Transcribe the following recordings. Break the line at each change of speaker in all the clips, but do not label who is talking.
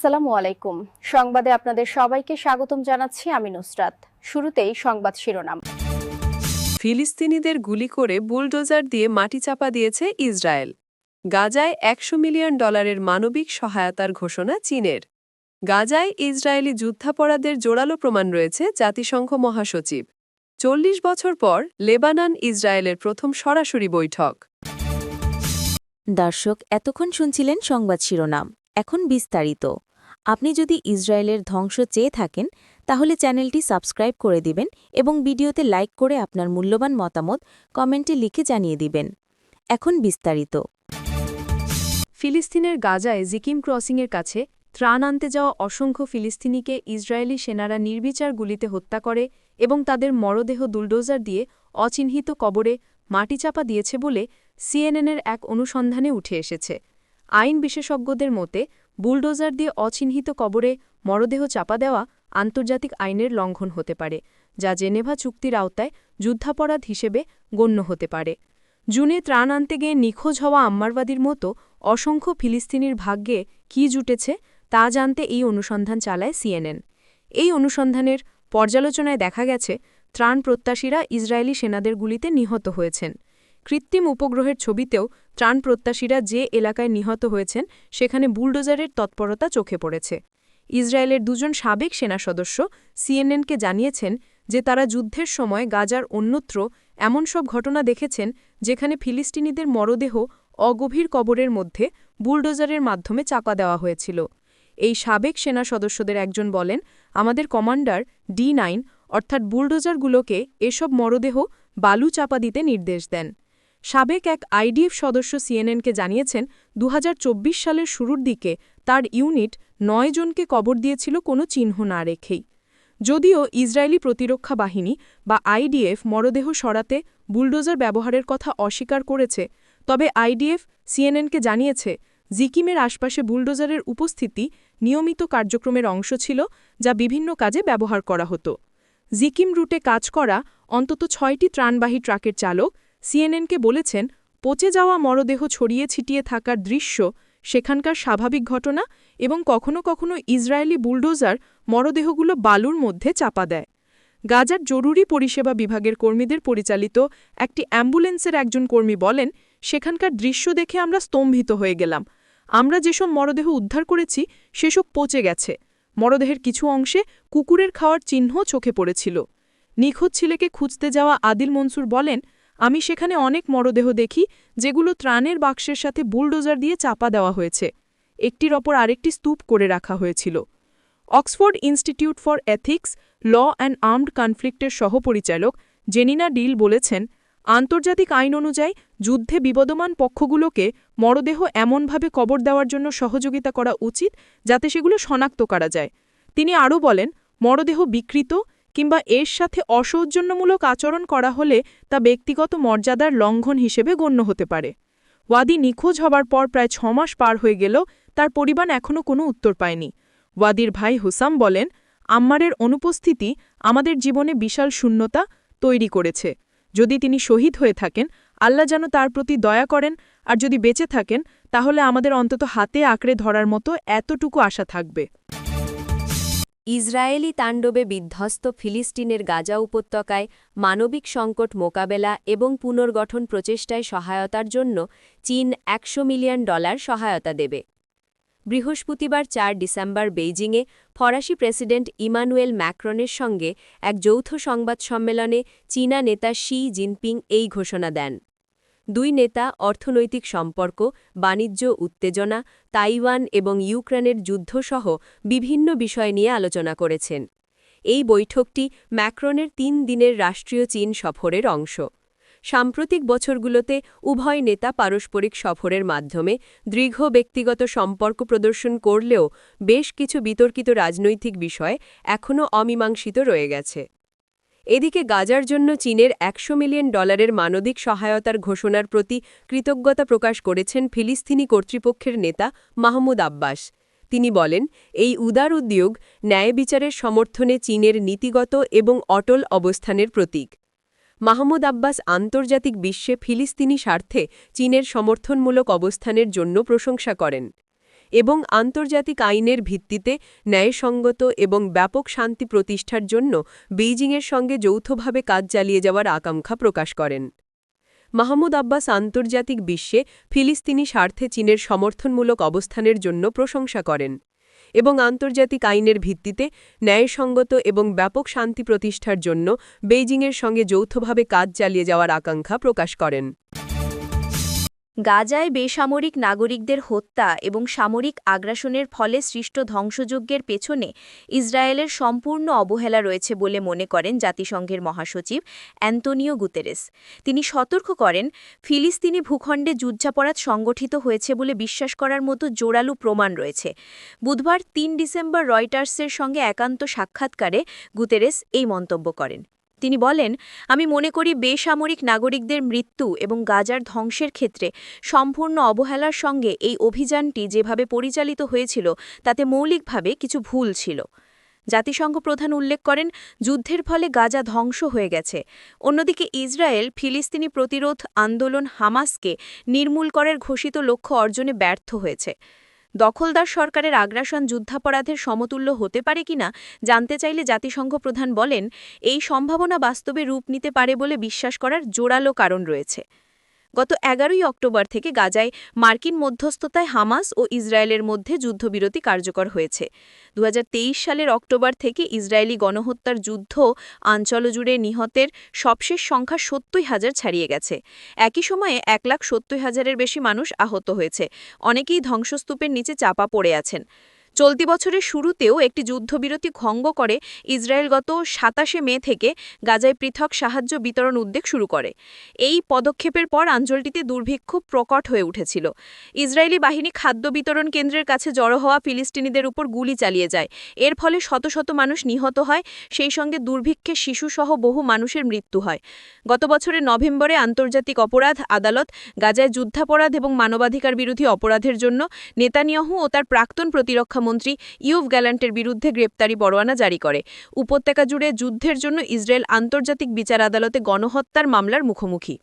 আসসালামু আলাইকুম। সংবাদে আপনাদের সবাইকে স্বাগতম জানাচ্ছি আমি নুসরাত। শুরুতেই সংবাদ শিরোনাম।
ফিলিস্তিনিদের গুলি করে বুলডোজার দিয়ে মাটি চাপা দিয়েছে ইসরায়েল। গাজায় একশো মিলিয়ন ডলারের মানবিক সহায়তার ঘোষণা চীনের। গাজায় ইসরায়েলি যুদ্ধাপরাধের জোরালো প্রমাণ রয়েছে জাতিসংঘ মহাসচিব। চল্লিশ বছর পর লেবানান ইসরায়েলের প্রথম সরাসরি বৈঠক।
দর্শক এতক্ষণ শুনছিলেন সংবাদ শিরোনাম। এখন বিস্তারিত। আপনি যদি ইসরায়েলের ধ্বংস চেয়ে থাকেন, তাহলে চ্যানেলটি সাবস্ক্রাইব করে দিবেন এবং ভিডিওতে লাইক করে আপনার মূল্যবান মতামত কমেন্টে লিখে জানিয়ে দিবেন। এখন বিস্তারিত।
ফিলিস্তিনের গাজায় জিকিম ক্রসিংয়ের কাছে ত্রাণ আনতে যাওয়া অসংখ্য ফিলিস্তিনিকে ইসরায়েলি সেনারা নির্বিচার গুলিতে হত্যা করে এবং তাদের মরদেহ দুলডোজার দিয়ে অচিহ্নিত কবরে মাটিচাপা দিয়েছে বলে সিএনএনের এক অনুসন্ধানে উঠে এসেছে। আইন বিশেষজ্ঞদের মতে বুলডোজার দিয়ে অচিহ্নিত কবরে মরদেহ চাপা দেওয়া আন্তর্জাতিক আইনের লঙ্ঘন হতে পারে, যা জেনেভা চুক্তির আওতায় যুদ্ধাপরাধ হিসেবে গণ্য হতে পারে। জুনে ত্রাণ আনতে গিয়ে নিখোঁজ হওয়া আম্মারবাদীর মতো অসংখ্য ফিলিস্তিনির ভাগ্যে কি জুটেছে, তা জানতে এই অনুসন্ধান চালায় সিএনএন। এই অনুসন্ধানের পর্যালোচনায় দেখা গেছে, ত্রাণ প্রত্যাশীরা ইসরায়েলি সেনাদের গুলিতে নিহত হয়েছেন। কৃত্রিম উপগ্রহের ছবিতেও ত্রাণ প্রত্যাশীরা যে এলাকায় নিহত হয়েছেন, সেখানে বুলডোজারের তৎপরতা চোখে পড়েছে। ইসরায়েলের দুজন সাবেক সেনা সদস্য সিএনএনকে জানিয়েছেন যে তারা যুদ্ধের সময় গাজার অন্যত্র এমন সব ঘটনা দেখেছেন যেখানে ফিলিস্তিনিদের মরদেহ অগভীর কবরের মধ্যে বুলডোজারের মাধ্যমে চাপা দেওয়া হয়েছিল। এই সাবেক সেনা সদস্যদের একজন বলেন, আমাদের কমান্ডার ডি নাইন অর্থাৎ বুলডোজারগুলোকে এসব মরদেহ বালু চাপা দিতে নির্দেশ দেন। সাবেক এক আইডিএফ সদস্য সিএনএনকে জানিয়েছেন দু হাজার চব্বিশ সালের শুরুর দিকে তার ইউনিট নয় জনকে কবর দিয়েছিল কোনো চিহ্ন না রেখেই। যদিও ইসরায়েলি প্রতিরক্ষা বাহিনী বা আইডিএফ মরদেহ সরাতে বুলডোজার ব্যবহারের কথা অস্বীকার করেছে, তবে আইডিএফ সিএনএনকে জানিয়েছে, জিকিমের আশপাশে বুলডোজারের উপস্থিতি নিয়মিত কার্যক্রমের অংশ ছিল যা বিভিন্ন কাজে ব্যবহার করা হতো। জিকিম রুটে কাজ করা অন্তত ছয়টি ত্রাণবাহী ট্রাকের চালক সিএনএনকে বলেছেন, পচে যাওয়া মরদেহ ছড়িয়ে ছিটিয়ে থাকার দৃশ্য সেখানকার স্বাভাবিক ঘটনা এবং কখনো কখনো ইসরায়েলি বুলডোজার মরদেহগুলো বালুর মধ্যে চাপা দেয়। গাজার জরুরি পরিষেবা বিভাগের কর্মীদের পরিচালিত একটি অ্যাম্বুলেন্সের একজন কর্মী বলেন, সেখানকার দৃশ্য দেখে আমরা স্তম্ভিত হয়ে গেলাম। আমরা যেসব মরদেহ উদ্ধার করেছি, সেসব পচে গেছে। মরদেহের কিছু অংশে কুকুরের খাওয়ার চিহ্ন চোখে পড়েছিল। নিখোঁজ ছেলেকে খুঁজতে যাওয়া আদিল মনসুর বলেন আমি সেখানে অনেক মরদেহ দেখি, যেগুলো ত্রাণের বাক্সের সাথে বুলডোজার দিয়ে চাপা দেওয়া হয়েছে। একটির ওপর আরেকটি স্তূপ করে রাখা হয়েছিল। Oxford institute for ethics, law and armed কনফ্লিক্টের সহপরিচালক জেনিনা ডিল বলেছেন, আন্তর্জাতিক আইন অনুযায়ী যুদ্ধে বিবদমান পক্ষগুলোকে মরদেহ এমনভাবে কবর দেওয়ার জন্য সহযোগিতা করা উচিত যাতে সেগুলো শনাক্ত করা যায়। তিনি আরও বলেন, মরদেহ বিকৃত কিংবা এর সাথে অসৌজন্যমূলক আচরণ করা হলে তা ব্যক্তিগত মর্যাদার লঙ্ঘন হিসেবে গণ্য হতে পারে। ওয়াদি নিখোঁজ হবার পর প্রায় ছমাস পার হয়ে গেল, তার পরিবার এখনও কোনো উত্তর পায়নি। ওয়াদির ভাই হুসাম বলেন, আম্মারের অনুপস্থিতি আমাদের জীবনে বিশাল শূন্যতা তৈরি করেছে। যদি তিনি শহীদ হয়ে থাকেন, আল্লাহ যেন তার প্রতি দয়া করেন, আর যদি বেঁচে থাকেন, তাহলে আমাদের অন্তত হাতে আঁকড়ে ধরার মতো এতটুকু আশা থাকবে।
ইসরায়েলি তাণ্ডবে বিধ্বস্ত ফিলিস্তিনের গাজা উপত্যকায় মানবিক সংকট মোকাবেলা এবং পুনর্গঠন প্রচেষ্টায় সহায়তার জন্য চীন একশো মিলিয়ন ডলার সহায়তা দেবে। বৃহস্পতিবার চার ডিসেম্বর বেইজিংয়ে ফরাসি প্রেসিডেন্ট ইমানুয়েল ম্যাক্রনের সঙ্গে এক যৌথ সংবাদ সম্মেলনে চীনা নেতা শি জিনপিং এই ঘোষণা দেন। দুই নেতা, অর্থনৈতিক সম্পর্ক, বাণিজ্য, উত্তেজনা, তাইওয়ান এবং ইউক্রেনের যুদ্ধসহ বিভিন্ন বিষয় নিয়ে আলোচনা করেছেন। এই বৈঠকটি ম্যাক্রনের তিন দিনের রাষ্ট্রীয় চীন সফরের অংশ। সাম্প্রতিক বছরগুলোতে উভয় নেতা পারস্পরিক সফরের মাধ্যমে দীর্ঘ ব্যক্তিগত সম্পর্ক প্রদর্শন করলেও বেশ কিছু বিতর্কিত রাজনৈতিক বিষয় এখনও অমীমাংসিত রয়ে গেছে। এদিকে গাজার জন্য চীনের একশো মিলিয়ন ডলারের মানবিক সহায়তার ঘোষণার প্রতি কৃতজ্ঞতা প্রকাশ করেছেন ফিলিস্তিনি কর্তৃপক্ষের নেতা মাহমুদ আব্বাস। তিনি বলেন, এই উদার উদ্যোগ ন্যায় বিচারের সমর্থনে চীনের নীতিগত এবং অটল অবস্থানের প্রতীক। মাহমুদ আব্বাস আন্তর্জাতিক বিশ্বে ফিলিস্তিনি স্বার্থে চীনের সমর্থনমূলক অবস্থানের জন্য প্রশংসা করেন। এবং আন্তর্জাতিক আইনের ভিত্তিতে ন্যায়সঙ্গত এবং ব্যাপক শান্তি প্রতিষ্ঠার জন্য বেইজিংয়ের সঙ্গে যৌথভাবে কাজ চালিয়ে যাওয়ার আকাঙ্ক্ষা প্রকাশ করেন। মাহমুদ আব্বাস আন্তর্জাতিক বিশ্বে ফিলিস্তিনি স্বার্থে চীনের সমর্থনমূলক অবস্থানের জন্য প্রশংসা করেন এবং আন্তর্জাতিক আইনের ভিত্তিতে ন্যায়সঙ্গত এবং ব্যাপক শান্তি প্রতিষ্ঠার জন্য বেইজিংয়ের সঙ্গে যৌথভাবে কাজ চালিয়ে যাওয়ার আকাঙ্ক্ষা প্রকাশ করেন।
গাজায় বেসামরিক নাগরিকদের হত্যা এবং সামরিক আগ্রাসনের ফলে সৃষ্ট ধ্বংসযজ্ঞের পেছনে ইসরায়েলের সম্পূর্ণ অবহেলা রয়েছে বলে মনে করেন জাতিসংঘের মহাসচিব অ্যান্তোনিও গুতেরেস। তিনি সতর্ক করেন, ফিলিস্তিনি ভূখণ্ডে যুদ্ধাপরাধ সংগঠিত হয়েছে বলে বিশ্বাস করার মতো জোরালো প্রমাণ রয়েছে। বুধবার তিন ডিসেম্বর রয়টার্সের সঙ্গে একান্ত সাক্ষাৎকারে গুতেরেস এই মন্তব্য করেন। তিনি বলেন, আমি মনে করি বেসামরিক নাগরিকদের মৃত্যু এবং গাজার ধ্বংসের ক্ষেত্রে সম্পূর্ণ অবহেলার সঙ্গে এই অভিযানটি যেভাবে পরিচালিত হয়েছিল, তাতে মৌলিকভাবে কিছু ভুল ছিল। জাতিসংঘ প্রধান উল্লেখ করেন, যুদ্ধের ফলে গাজা ধ্বংস হয়ে গেছে। অন্যদিকে ইসরায়েল, ফিলিস্তিনি প্রতিরোধ আন্দোলন হামাসকে নির্মূল করার ঘোষিত লক্ষ্য অর্জনে ব্যর্থ হয়েছে। দখলদার সরকারের আগ্রাসন যুদ্ধাপরাধের সমতুল্য হতে পারে কিনা জানতে চাইলে জাতিসংঘ প্রধান বলেন, এই সম্ভাবনা বাস্তবে রূপ নিতে পারে বলে বিশ্বাস করার জোরালো কারণ রয়েছে। গত এগারোই অক্টোবর থেকে গাজায় মার্কিন মধ্যস্থতায় হামাস ও ইসরায়েলের মধ্যে যুদ্ধবিরতি কার্যকর হয়েছে। দু হাজার তেইশ সালের অক্টোবর থেকে ইসরায়েলি গণহত্যার যুদ্ধ অঞ্চল জুড়ে নিহতের সবশেষ সংখ্যা সত্তর হাজার ছাড়িয়ে গেছে। একই সময়ে এক লাখ সত্তর হাজারের বেশি মানুষ আহত হয়েছে। অনেকেই ধ্বংসস্তূপের নিচে চাপা পড়ে আছেন। চলতি বছরের শুরুতেও একটি যুদ্ধবিরতি ভঙ্গ করে ইসরায়েল গত সাতাশে মে থেকে গাজায় পৃথক সাহায্য বিতরণ উদ্যোগ শুরু করে। এই পদক্ষেপের পর আঞ্চলটিতে দুর্ভিক্ষ প্রকট হয়ে উঠেছিল। ইসরায়েলি বাহিনী খাদ্য বিতরণ কেন্দ্রের কাছে জড়ো হওয়া ফিলিস্তিনিদের উপর গুলি চালিয়ে যায়। এর ফলে শত শত মানুষ নিহত হয়, সেই সঙ্গে দুর্ভিক্ষে শিশুসহ বহু মানুষের মৃত্যু হয়। গত বছরের নভেম্বরে আন্তর্জাতিক অপরাধ আদালত গাজায় যুদ্ধাপরাধ এবং মানবাধিকার বিরোধী অপরাধের জন্য নেতানিয়াহু ও তার প্রাক্তন প্রতিরক্ষা মন্ত্রী ইউভ গ্যালান্টের বিরুদ্ধে গ্রেপ্তারি পরোয়ানা জারি করে। উপত্যকা জুড়ে যুদ্ধের জন্য ইসরায়েল আন্তর্জাতিক বিচার আদালতে গণহত্যার মামলার মুখোমুখি।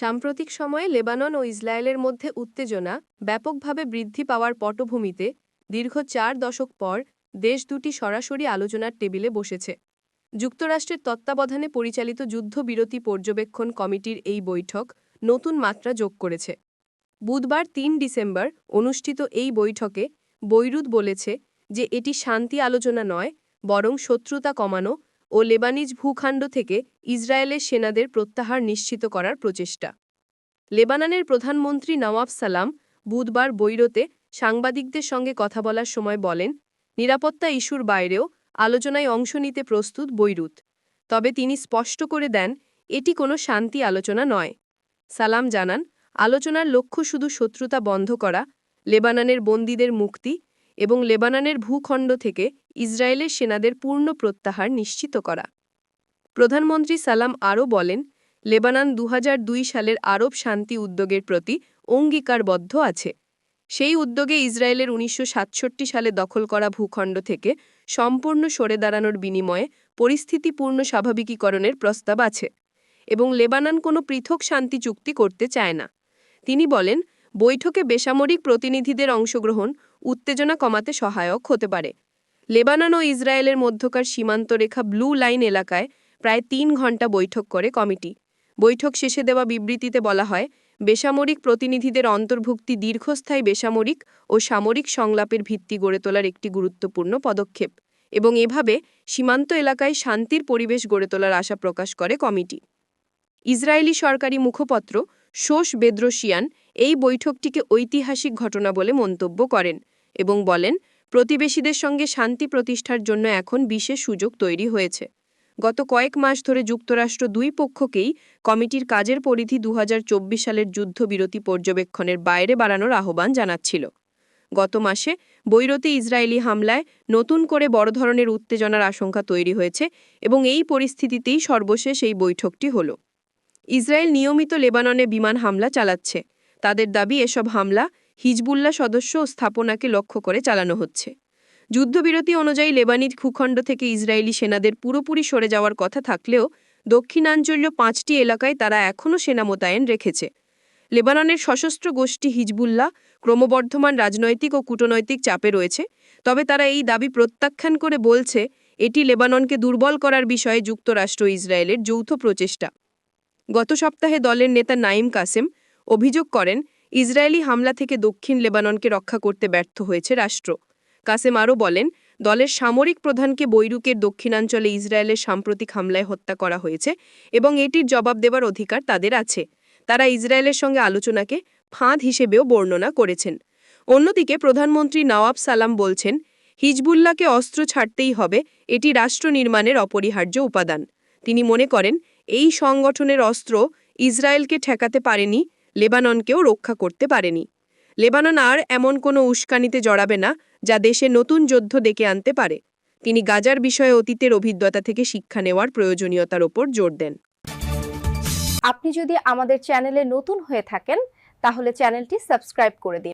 সাম্প্রতিক সময়ে লেবানন ও ইসরায়েলের মধ্যে উত্তেজনা ব্যাপকভাবে বৃদ্ধি পাওয়ার পটভূমিতে দীর্ঘ চার দশক পর দেশ দুটি সরাসরি আলোচনার টেবিলে বসেছে। যুক্তরাষ্ট্রের তত্ত্বাবধানে পরিচালিত যুদ্ধবিরতি পর্যবেক্ষণ কমিটির এই বৈঠক নতুন মাত্রা যোগ করেছে। বুধবার তিন ডিসেম্বর অনুষ্ঠিত এই বৈঠকে বৈরুত বলেছে যে এটি শান্তি আলোচনা নয়, বরং শত্রুতা কমানো ও লেবানিজ ভূখণ্ড থেকে ইসরায়েলের সেনাদের প্রত্যাহার নিশ্চিত করার প্রচেষ্টা। লেবাননের প্রধানমন্ত্রী নওয়াব সালাম বুধবার বৈরতে সাংবাদিকদের সঙ্গে কথা বলার সময় বলেন, নিরাপত্তা ইস্যুর বাইরেও আলোচনায় অংশ নিতে প্রস্তুত বৈরুত। তবে তিনি স্পষ্ট করে দেন, এটি কোনো শান্তি আলোচনা নয়। সালাম জানান, আলোচনার লক্ষ্য শুধু শত্রুতা বন্ধ করা লেবাননের বন্দীদের মুক্তি এবং লেবাননের ভূখণ্ড থেকে ইসরায়েলের সেনাদের পূর্ণ প্রত্যাহার নিশ্চিত করা। প্রধানমন্ত্রী সালাম আরও বলেন, লেবানন দু সালের আরব শান্তি উদ্যোগের প্রতি অঙ্গীকারবদ্ধ আছে। সেই উদ্যোগে ইসরায়েলের উনিশশো সাতষট্টি সালে দখল করা ভূখণ্ড থেকে সম্পূর্ণ সরে দাঁড়ানোর বিনিময়ে পরিস্থিতিপূর্ণ স্বাভাবিকীকরণের প্রস্তাব আছে এবং লেবানন কোনো পৃথক শান্তি চুক্তি করতে চায় না। তিনি বলেন বৈঠকে বেসামরিক প্রতিনিধিদের অংশগ্রহণ উত্তেজনা কমাতে সহায়ক হতে পারে। লেবানন ও ইসরায়েলের মধ্যকার সীমান্তরেখা ব্লু লাইন এলাকায় প্রায় তিন ঘণ্টা বৈঠক করে কমিটি। বৈঠক শেষে দেওয়া বিবৃতিতে বলা হয়, বেসামরিক প্রতিনিধিদের অন্তর্ভুক্তি দীর্ঘস্থায়ী বেসামরিক ও সামরিক সংলাপের ভিত্তি গড়ে তোলার একটি গুরুত্বপূর্ণ পদক্ষেপ এবং এভাবে সীমান্ত এলাকায় শান্তির পরিবেশ গড়ে তোলার আশা প্রকাশ করে কমিটি। ইসরায়েলি সরকারি মুখপত্র শোষ বেদ্রোশিয়ান এই বৈঠকটিকে ঐতিহাসিক ঘটনা বলে মন্তব্য করেন এবং বলেন, প্রতিবেশীদের সঙ্গে শান্তি প্রতিষ্ঠার জন্য এখন বিশেষ সুযোগ তৈরি হয়েছে। গত কয়েক মাস ধরে যুক্তরাষ্ট্র দুই পক্ষকেই কমিটির কাজের পরিধি দু হাজার চব্বিশ সালের যুদ্ধবিরতি পর্যবেক্ষণের বাইরে বাড়ানোর আহ্বান জানাচ্ছিল। গত মাসে বৈরতে ইসরায়েলি হামলায় নতুন করে বড় ধরনের উত্তেজনার আশঙ্কা তৈরি হয়েছে এবং এই পরিস্থিতিতেই সর্বশেষ এই বৈঠকটি হল। ইসরায়েল নিয়মিত লেবাননে বিমান হামলা চালাচ্ছে। তাদের দাবি এসব হামলা হিজবুল্লাহ সদস্য স্থাপনাকে লক্ষ্য করে চালানো হচ্ছে। যুদ্ধবিরতি অনুযায়ী লেবানিজ ভূখণ্ড থেকে ইসরায়েলি সেনাদের পুরোপুরি সরে যাওয়ার কথা থাকলেও দক্ষিণাঞ্চলীয় পাঁচটি এলাকায় তারা এখনও সেনা মোতায়েন রেখেছে। লেবাননের সশস্ত্র গোষ্ঠী হিজবুল্লাহ ক্রমবর্ধমান রাজনৈতিক ও কূটনৈতিক চাপে রয়েছে, তবে তারা এই দাবি প্রত্যাখ্যান করে বলছে, এটি লেবাননকে দুর্বল করার বিষয়ে যুক্তরাষ্ট্র ইসরায়েলের যৌথ প্রচেষ্টা। গত সপ্তাহে দলের নেতা নাইম কাসেম অভিযোগ করেন, ইসরায়েলি হামলা থেকে দক্ষিণ লেবাননকে রক্ষা করতে ব্যর্থ হয়েছে রাষ্ট্র। কাসেম আরও বলেন, দলের সামরিক প্রধানকে বৈরুকের দক্ষিণাঞ্চলে ইসরায়েলের সাম্প্রতিক হামলায় হত্যা করা হয়েছে এবং এটির জবাব দেওয়ার অধিকার তাদের আছে। তারা ইসরায়েলের সঙ্গে আলোচনাকে ফাঁদ হিসেবেও বর্ণনা করেছেন। অন্যদিকে প্রধানমন্ত্রী নওয়াব সালাম বলছেন, হিজবুল্লাহকে অস্ত্র ছাড়তেই হবে, এটি রাষ্ট্র নির্মাণের অপরিহার্য উপাদান। তিনি মনে করেন, এই সংগঠনের অস্ত্র ইসরায়েলকে ঠেকাতে পারেনি লেবাননকেও রক্ষা করতে পারেনি। লেবানন আর এমন কোনো উস্কানিতে জড়াবে না, যা দেশে নতুন যুদ্ধ ডেকে আনতে পারে। তিনি গাজার বিষয়ে অতীতের অভিজ্ঞতা থেকে শিক্ষা নেওয়ার প্রয়োজনীয়তার ওপর জোর দেন।
আপনি যদি আমাদের চ্যানেলে নতুন হয়ে থাকেন, তাহলে চ্যানেলটি সাবস্ক্রাইব করে দিন।